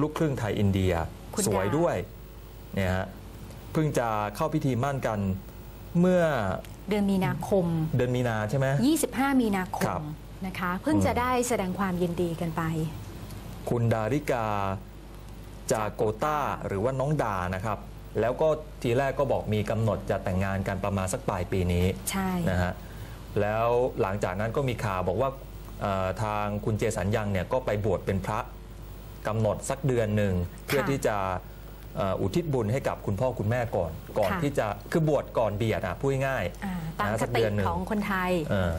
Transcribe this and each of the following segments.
ลูกครึ่งไทยอินเดีย คุณสวยดาด้วยเนี่ยฮะเพิ่งจะเข้าพิธีมั่นกันเมื่อเดือนมีนาคม เดือนมีนาใช่ไหม 25 มีนาคครัมบ นะคะ เพิ่งอืมจะได้แสดงความยินดีกันไป คุณดาริกาจากโกต้าหรือว่าน้องดานะครับ แล้วก็ทีแรกก็บอกมีกำหนดจะแต่งงานกันประมาณสักปลายปีนี้ ใช่ นะฮะแล้วหลังจากนั้นก็มีข่าวบอกว่าเอ่อทางคุณเจสัญญังเนี่ยก็ไปบวชเป็นพระ กำหนดสักเดือนหนึ่งเพื่อที่จะเอ่ออุทิศบุญให้กับคุณพ่อคุณแม่ก่อน ก่อนที่จะคือบวชก่อนเบียดอะพูดง่ายอ่าตามนะคสักติเดือนหนึ่งของคนไทยๆเออ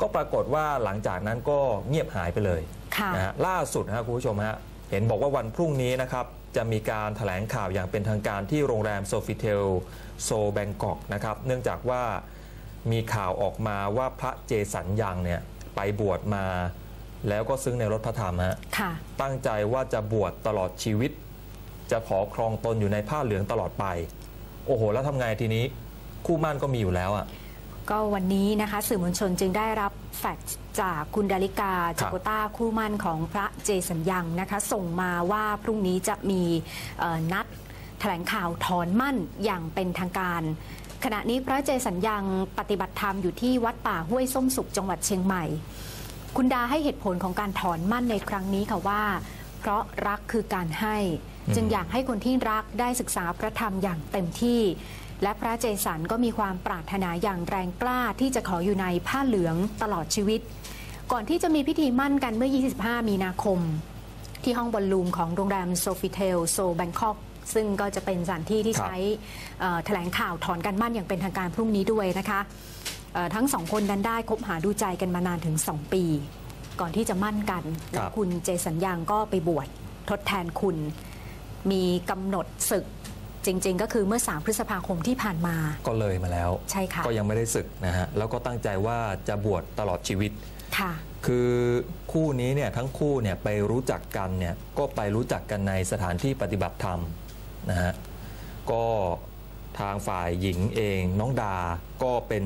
ก็ปรากฏว่าหลังจากนั้นก็เงียบหายไปเลยค่ะนะฮะล่าสุดนะครับคุณผู้ชมฮะเห็นบอกว่าวันพรุ่งนี้นะครับ จะมีการแถลงข่าวอย่างเป็นทางการที่โรงแรมโซฟิเทลโซแบงกอกนะครับ เนื่องจากว่ามีข่าวออกมาว่าพระเจสันยังเนี่ยไปบวชมา แล้วก็ซึ้งในรถพระธรรมฮะค่ะตั้งใจว่าจะบวชตลอดชีวิต จะขอครองตนอยู่ในผ้าเหลืองตลอดไป โอ้โห แล้วทำไงทีนี้ คู่หมั่นก็มีอยู่แล้วอะก็วันนี้นะคะ สื่อมวลชนจึงได้รับแฟกซ์จากคุณดาริกาจากโกต้าคู่มั่นของพระเจสัญญังนะคะ ส่งมาว่าพรุ่งนี้จะมีเอ่อนัดแถลงข่าวถอนมั่นอย่างเป็นทางการ ขณะนี้พระเจสัญญังปฏิบัติธรรมอยู่ที่วัดป่าห้วยส้มสุขจังหวัดเชียงใหม่ คุณดาให้เหตุผลของการถอนมั่นในครั้งนี้ค่ะว่า เพราะรักคือการให้อืมจึงอยากให้คนที่รักได้ศึกษาพระธรรมอย่างเต็มที่ และพระเจสันก็มีความปรารถนาอย่างแรงกล้าที่จะขออยู่ในผ้าเหลืองตลอดชีวิต ก่อนที่จะมีพิธีมั่นกันเมื่อ 25 มีนาคม ที่ห้องบอลลูมของโรงแรมโซฟิเทลโซแบงคอกซึ่งก็จะเป็นสถานที่ที่ครับใช้เอ่อแถลงข่าวถอนกันมั่นอย่างเป็นทางการพรุ่งนี้ด้วยนะคะเอ่อ ทั้งสองคนนั้นได้คบหาดูใจกันมานานถึง 2 ปี ก่อนที่จะมั่นกันและคุณเจสัญญังก็ไปบวชทดแทนคุณ มีกำหนดศึกจริง ๆ ก็คือเมื่อ 3 พฤษภาคมที่ผ่านมา ก็เลยมาแล้ว ใช่ค่ะ ก็ยังไม่ได้ศึกนะฮะ แล้วก็ตั้งใจว่าจะบวชตลอดชีวิต ค่ะ คือคู่นี้เนี่ยทั้งคู่เนี่ยไปรู้จักกันเนี่ยก็ไปรู้จักกันในสถานที่ปฏิบัติธรรมนะฮะ ก็ทางฝ่ายหญิงเองน้องดา ก็เป็น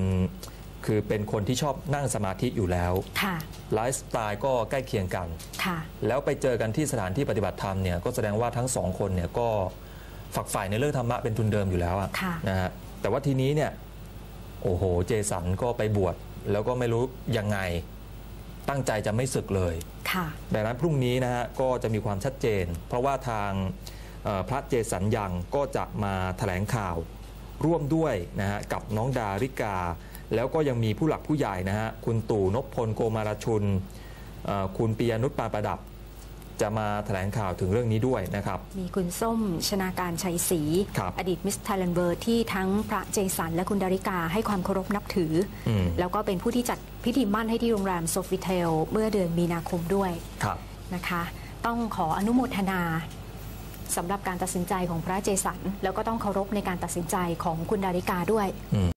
คือเป็นคนที่ชอบนั่งสมาธิอยู่แล้วค่ะไลฟ์สไตล์ก็ใกล้เคียงกัน ค่ะ แล้วไปเจอกันที่สถานที่ปฏิบัติธรรมเนี่ยก็แสดงว่าทั้งสองคนเนี่ยก็ฝักใฝ่ในเรื่องธรรมะเป็นทุนเดิมอยู่แล้วอะค่ะ นะฮะแต่ว่าทีนี้เนี่ยโอ้โหเจสันก็ไปบวชแล้วก็ไม่รู้ยังไงตั้งใจจะไม่ศึกเลย ค่ะ ดังนั้นพรุ่งนี้นะฮะก็จะมีความชัดเจน เพราะว่าทางเอ่อพระเจสันยังก็จะมาแถลงข่าวร่วมด้วยนะฮะกับน้องดาริกา แล้วก็ยังมีผู้หลักผู้ใหญ่นะฮะคุณตู่นพพลโกมารชุนเอ่อคุณปียนุชปานประดับ จะมาแถลงข่าวถึงเรื่องนี้ด้วยนะครับ มีคุณส้มชนาการชัยศรีครับอดีตมิสไทยแลนด์เวิร์ที่ทั้งพระเจสันและคุณดาริกาให้ความเคารพนับถืออมแล้วก็เป็นผู้ที่จัดพิธีมั่นให้ที่โรงแรมโซฟิเทลเมื่อเดือนมีนาคมด้วยครับนะคะ ต้องขออนุโมทนาสำหรับการตัดสินใจของพระเจสัน แล้วก็ต้องเคารพในการตัดสินใจของคุณดาริกาด้วยอืม